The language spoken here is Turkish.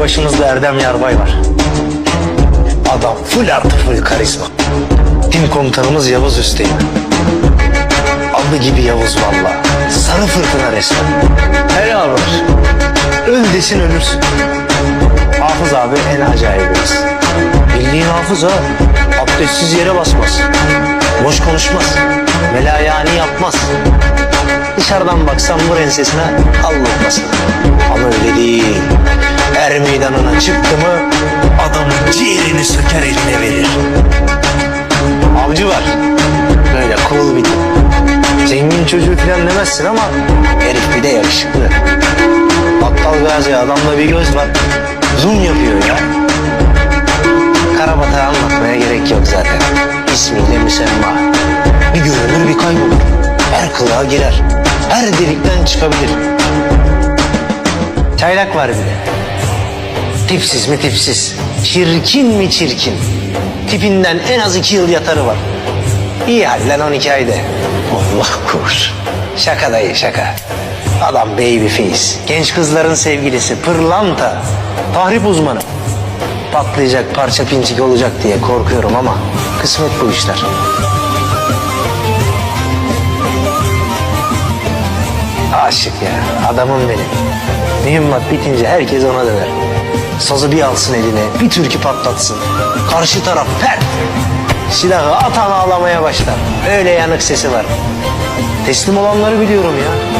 Başımızda Erdem Yarbay var. Adam full artı full karizma. Tim komutanımız Yavuz Üsteğmen. Adı gibi Yavuz valla. Sarı fırtına resmen. Helal var. Öl desin ölürsün. Hafız abi en acayibimiz. Bildiğin hafız ha. Abdestsiz yere basmaz. Boş konuşmaz. Melayani yapmaz. Dışarıdan baksan bu ensesine Allah'masın. Ama öyle değil. Çıktı mı adamın ciğerini söker eline verir. Avcı var. Böyle cool bir. Zengin çocuğu falan demezsin ama herif bir de yakışıklı. Battal Gazi adamda bir göz var. Zoom yapıyor ya. Karabatayı anlatmaya gerek yok zaten. İsmiyle müsemma. Bir görünür bir kaybolur. Her kılığa girer. Her delikten çıkabilir. Çaylak var bir de. Tipsiz mi tipsiz. Çirkin mi çirkin. Tipinden en az iki yıl yatarı var. İyi halden 12 ayda. Allah korusun. Şaka dayı şaka. Adam baby face. Genç kızların sevgilisi pırlanta. Tahrip uzmanı. Patlayacak parça pinçik olacak diye korkuyorum ama kısmet bu işler. Aşık ya adamım benim. Mühimmat bitince herkes ona döner. Sazı bir alsın eline bir türkü patlatsın. Karşı taraf pert. Silahı atan ağlamaya başlar. Öyle yanık sesi var. Teslim olanları biliyorum ya.